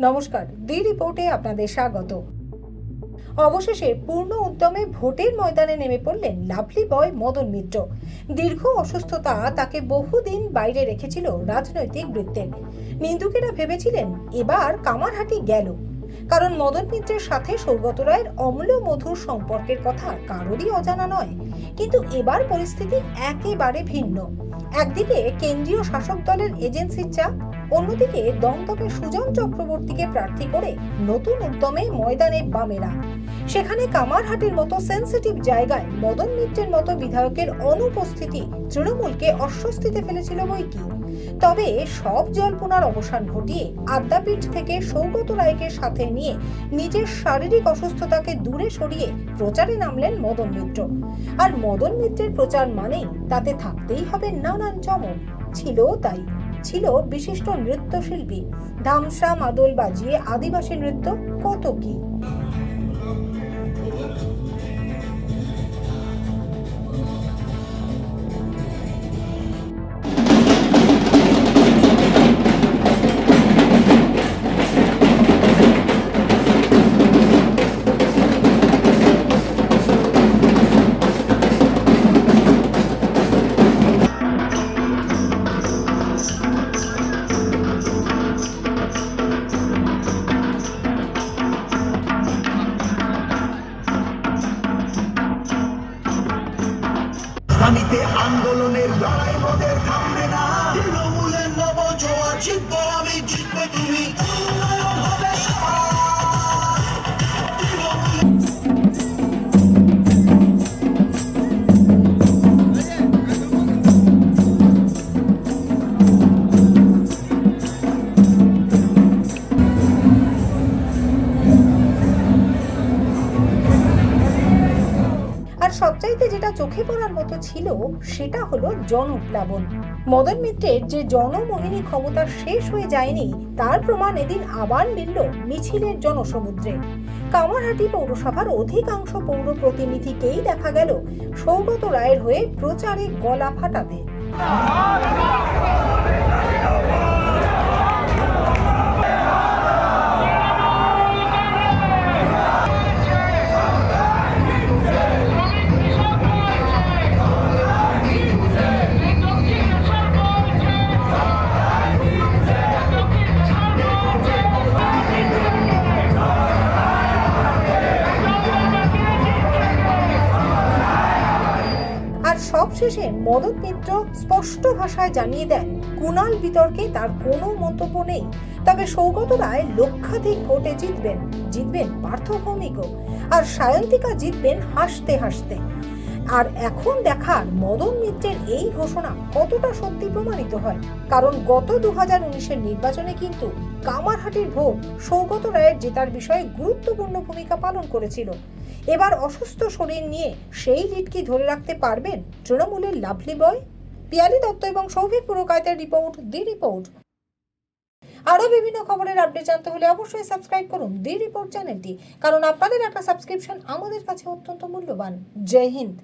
নমস্কার দি রিপোর্টে আপনাদের স্বাগত। অবশেষে পূর্ণ উদ্যমে ভোটের ময়দানে নেমে পড়লেন লাভলি বয় মদন মিত্র। দীর্ঘ অসুস্থতা তাকে বহুদিন বাইরে রেখেছিল রাজনৈতিক বৃত্তের। নিন্দুকেরা ভেবেছিলেন এবার কামারহাটি গেল। কারণ মদন মিত্রের সাথে সৌগত রায়ের অম্ল মধুর সম্পর্কের কথা কারোরই অজানা নয়। কিন্তু এবার পরিস্থিতি একেবারে ভিন্ন। একদিকে কেন্দ্রীয় শাসক দলের এজেন্সির চাপ অন্যদিকে দমদমে সুজন চক্রবর্তীকে প্রার্থী করে নতুন উদ্যমে ময়দানে বামেরা। সেখানে কামারহাটের মতো সেন্সিটিভ জায়গায় মদন মিত্রের মতো বিধায়কের অনুপস্থিতি তৃণমূলকে অস্বস্তিতে ফেলেছিল বই কি তবে সব জল্পনার অবসান ঘটিয়ে আদ্যাপীঠ থেকে সৌগত রায়কে সাথে নিয়ে নিজের শারীরিক অসুস্থতাকে দূরে সরিয়ে প্রচারে নামলেন মদন মিত্র। আর মদন মিত্রের প্রচার মানেই তাতে থাকতেই হবে নানান চমক। ছিল তাই। ছিল বিশিষ্ট নৃত্যশিল্পী। ধামসা মাদল বাজিয়ে আদিবাসী নৃত্য কত কি? রাজধানীতে আন্দোলনের লড়াই মোদের থামবে না। তৃণমূলের নব জোয়ার জিতবো সবচাইতে যেটা চোখে পড়ার মতো ছিল, সেটা হলো জনপ্লাবন। মদন মিত্রের যে জনমোহিনী ক্ষমতা শেষ হয়ে যায়নি, তার প্রমাণ এদিন আবার মিলল মিছিলের জনসমুদ্রে। কামারহাটি পৌরসভার অধিকাংশ পৌর প্রতিনিধিকেই দেখা গেল সৌগত রায়ের হয়ে প্রচারে গলা ফাটাতে। সবশেষে মদন মিত্র স্পষ্ট ভাষায় জানিয়ে দেন, কুণাল বিতর্কে তার কোনো মন্তব্য নেই। তবে সৌগত রায় লক্ষাধিক ভোটে জিতবেন জিতবেন পার্থ ভৌমিকও আর সায়ন্তিকা জিতবেন হাসতে হাসতে। আর এখন দেখার মদন মিত্রের এই ঘোষণা কতটা সত্যি প্রমাণিত হয়? কারণ গত দু হাজার উনিশের নির্বাচনে কিন্তু কামারহাটির ভোট সৌগত রায়ের জেতার বিষয়ে গুরুত্বপূর্ণ ভূমিকা পালন করেছিল। এবার অসুস্থ শরীর নিয়ে সেই লিড কি ধরে রাখতে পারবেন তৃণমূলের লাভলি বয়, পিয়ালি দত্ত এবং সৌভিক পুরকায়তের রিপোর্ট দি রিপোর্ট। আরও বিভিন্ন খবরের আপডেট জানতে হলে অবশ্যই সাবস্ক্রাইব করুন দি রিপোর্ট চ্যানেলটি, কারণ আপনাদের একটা সাবস্ক্রিপশন আমাদের কাছে অত্যন্ত মূল্যবান। জয় হিন্দ।